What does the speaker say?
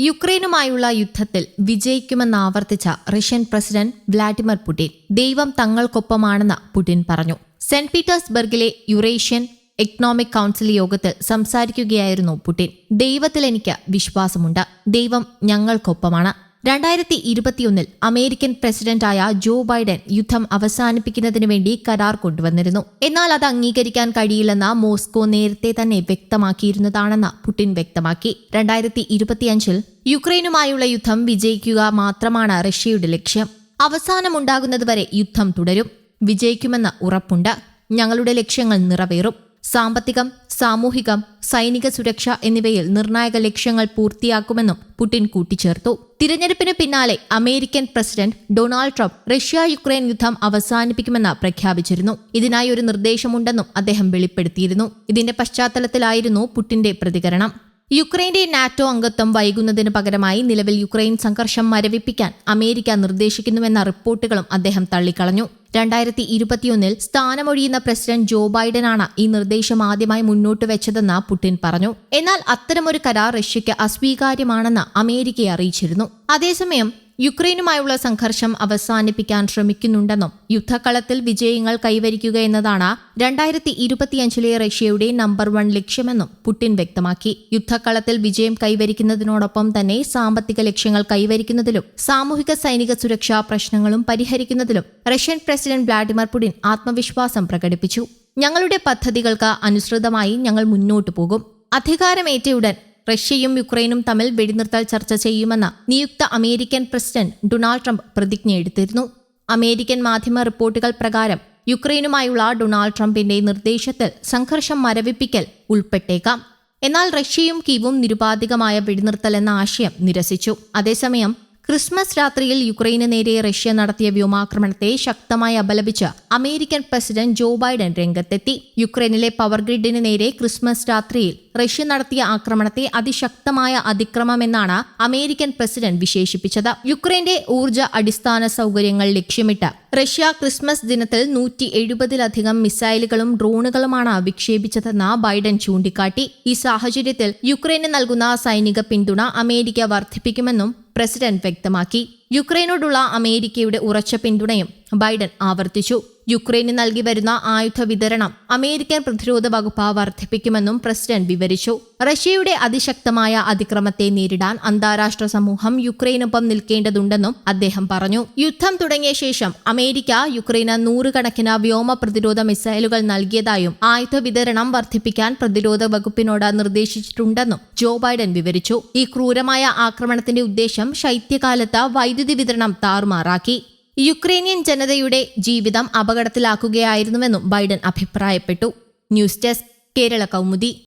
യുക്രൈനുമായുള്ള യുദ്ധത്തിൽ വിജയിക്കുമെന്ന് ആവർത്തിച്ച റഷ്യൻ പ്രസിഡന്റ് വ്ളാഡിമിർ പുടിൻ ദൈവം തങ്ങൾക്കൊപ്പമാണെന്ന് പുടിൻ പറഞ്ഞു. സെന്റ് പീറ്റേഴ്സ്ബർഗിലെ യുറേഷ്യൻ എക്കണോമിക് കൗൺസിൽ യോഗത്തിൽ സംസാരിക്കുകയായിരുന്നു പുടിൻ. ദൈവത്തിൽ എനിക്ക് വിശ്വാസമുണ്ട്. ദൈവം ഞങ്ങൾക്കൊപ്പമാണ്. രണ്ടായിരത്തി ഇരുപത്തിയൊന്നിൽ അമേരിക്കൻ പ്രസിഡന്റായ ജോ ബൈഡൻ യുദ്ധം അവസാനിപ്പിക്കുന്നതിന് വേണ്ടി കരാർ കൊണ്ടുവന്നിരുന്നു. എന്നാൽ അത് അംഗീകരിക്കാൻ കഴിയില്ലെന്ന് മോസ്കോ നേരത്തെ തന്നെ വ്യക്തമാക്കിയിരുന്നതാണെന്ന് പുടിൻ വ്യക്തമാക്കി. രണ്ടായിരത്തി ഇരുപത്തിയഞ്ചിൽ യുക്രൈനുമായുള്ള യുദ്ധം വിജയിക്കുക മാത്രമാണ് റഷ്യയുടെ ലക്ഷ്യം. അവസാനമുണ്ടാകുന്നതുവരെ യുദ്ധം തുടരും. വിജയിക്കുമെന്ന ഉറപ്പുണ്ട്. ഞങ്ങളുടെ ലക്ഷ്യങ്ങൾ നിറവേറും. സാമ്പത്തികം സാമൂഹികം സൈനിക സുരക്ഷ എന്നിവയിൽ നിർണായക ലക്ഷ്യങ്ങൾ പൂർത്തിയാക്കുമെന്നും പുടിൻ കൂട്ടിച്ചേർത്തു. തിരഞ്ഞെടുപ്പിന് പിന്നാലെ American president Donald Trump Russia Ukraine യുദ്ധം അവസാനിപ്പിക്കുമെന്ന് പ്രഖ്യാപിച്ചിരുന്നു. ഇതിനായി ഒരു നിർദ്ദേശമുണ്ടെന്നും അദ്ദേഹം വെളിപ്പെടുത്തിയിരുന്നു. ഇതിന്റെ പശ്ചാത്തലത്തിലായിരുന്നു പുട്ടിന്റെ പ്രതികരണം. യുക്രൈന്റെ നാറ്റോ അംഗത്വം വൈകുന്നതിന് പകരമായി നിലവിൽ യുക്രൈൻ സംഘർഷം മരവിപ്പിക്കാൻ അമേരിക്ക നിർദ്ദേശിക്കുന്നുവെന്ന റിപ്പോർട്ടുകളും അദ്ദേഹം തള്ളിക്കളഞ്ഞു. രണ്ടായിരത്തി ഇരുപത്തിയൊന്നിൽ സ്ഥാനമൊഴിയുന്ന പ്രസിഡന്റ് ജോ ബൈഡനാണ് ഈ നിർദ്ദേശം ആദ്യമായി മുന്നോട്ട് വെച്ചതെന്ന് പുടിൻ പറഞ്ഞു. എന്നാൽ അത്തരമൊരു കരാർ റഷ്യയ്ക്ക് അസ്വീകാര്യമാണെന്ന് അമേരിക്കയെ അറിയിച്ചിരുന്നു. അതേസമയം യുക്രൈനുമായുള്ള സംഘർഷം അവസാനിപ്പിക്കാൻ ശ്രമിക്കുന്നുണ്ടെന്നും യുദ്ധക്കളത്തിൽ വിജയങ്ങൾ കൈവരിക്കുക എന്നതാണ് രണ്ടായിരത്തി ഇരുപത്തിയഞ്ചിലെ റഷ്യയുടെ നമ്പർ വൺ ലക്ഷ്യമെന്നും പുടിൻ വ്യക്തമാക്കി. യുദ്ധക്കളത്തിൽ വിജയം കൈവരിക്കുന്നതിനോടൊപ്പം തന്നെ സാമ്പത്തിക ലക്ഷ്യങ്ങൾ കൈവരിക്കുന്നതിലും സാമൂഹിക സൈനിക സുരക്ഷാ പ്രശ്നങ്ങളും പരിഹരിക്കുന്നതിലും റഷ്യൻ പ്രസിഡന്റ് വ്ളാഡിമിർ പുടിൻ ആത്മവിശ്വാസം പ്രകടിപ്പിച്ചു. ഞങ്ങളുടെ പദ്ധതികൾക്ക് അനുസൃതമായി ഞങ്ങൾ മുന്നോട്ടു പോകും. അധികാരമേറ്റയുടൻ റഷ്യയും യുക്രൈനും തമ്മിൽ വെടിനിർത്തൽ ചർച്ച ചെയ്യുമെന്ന് നിയുക്ത അമേരിക്കൻ പ്രസിഡന്റ് ഡൊണാൾഡ് ട്രംപ് പ്രതിജ്ഞയെടുത്തിരുന്നു അമേരിക്കൻ മാധ്യമ റിപ്പോർട്ടുകൾ പ്രകാരം യുക്രൈനുമായുള്ള ഡൊണാൾഡ് ട്രംപിന്റെ നിർദ്ദേശത്തിൽ സംഘർഷം മരവിപ്പിക്കൽ ഉൾപ്പെട്ടേക്കാം. എന്നാൽ റഷ്യയും കീവും നിരുപാധികമായ വെടിനിർത്തൽ എന്ന ആശയം നിരസിച്ചു. അതേസമയം ക്രിസ്മസ് രാത്രിയിൽ യുക്രൈന് നേരെ റഷ്യ നടത്തിയ വ്യോമാക്രമണത്തെ ശക്തമായി അപലപിച്ച് അമേരിക്കൻ പ്രസിഡന്റ് ജോ ബൈഡൻ രംഗത്തെത്തി. യുക്രൈനിലെ പവർ ഗ്രിഡിന് നേരെ ക്രിസ്മസ് രാത്രിയിൽ റഷ്യ നടത്തിയ ആക്രമണത്തെ അതിശക്തമായ അതിക്രമമെന്നാണ് അമേരിക്കൻ പ്രസിഡന്റ് വിശേഷിപ്പിച്ചത്. യുക്രൈന്റെ ഊർജ അടിസ്ഥാന സൗകര്യങ്ങൾ ലക്ഷ്യമിട്ട് റഷ്യ ക്രിസ്മസ് ദിനത്തിൽ നൂറ്റി എഴുപതിലധികം മിസൈലുകളും ഡ്രോണുകളുമാണ് വിക്ഷേപിച്ചതെന്ന് ബൈഡൻ ചൂണ്ടിക്കാട്ടി. ഈ സാഹചര്യത്തിൽ യുക്രൈന് നൽകുന്ന സൈനിക പിന്തുണ അമേരിക്ക വർദ്ധിപ്പിക്കുമെന്നും പ്രസിഡന്റ് വ്യക്തമാക്കി. യുക്രൈനോടുള്ള അമേരിക്കയുടെ ഉറച്ച പിന്തുണയും ബൈഡൻ ആവർത്തിച്ചു. യുക്രൈന് നൽകി വരുന്ന ആയുധ വിതരണം അമേരിക്കൻ പ്രതിരോധ വകുപ്പ് വർദ്ധിപ്പിക്കുമെന്നും പ്രസിഡന്റ് വിവരിച്ചു. റഷ്യയുടെ അതിശക്തമായ അതിക്രമത്തെ നേരിടാൻ അന്താരാഷ്ട്ര സമൂഹം യുക്രൈനൊപ്പം നിൽക്കേണ്ടതുണ്ടെന്നും അദ്ദേഹം പറഞ്ഞു. യുദ്ധം തുടങ്ങിയ ശേഷം അമേരിക്ക യുക്രൈന് നൂറുകണക്കിന് വ്യോമ പ്രതിരോധ മിസൈലുകൾ നൽകിയതായും ആയുധ വിതരണം വർദ്ധിപ്പിക്കാൻ പ്രതിരോധ വകുപ്പിനോട് നിർദ്ദേശിച്ചിട്ടുണ്ടെന്നും ജോ ബൈഡൻ വിവരിച്ചു. ഈ ക്രൂരമായ ആക്രമണത്തിന്റെ ഉദ്ദേശം ശൈത്യകാലത്ത് വൈദ്യുതി വിതരണം താറുമാറാക്കി. യുക്രൈനിയൻ ജനതയുടെ ജീവിതം അപകടത്തിലാക്കുകയായിരുന്നുവെന്നും ബൈഡൻ അഭിപ്രായപ്പെട്ടു. News desk Kerala Kaumudi.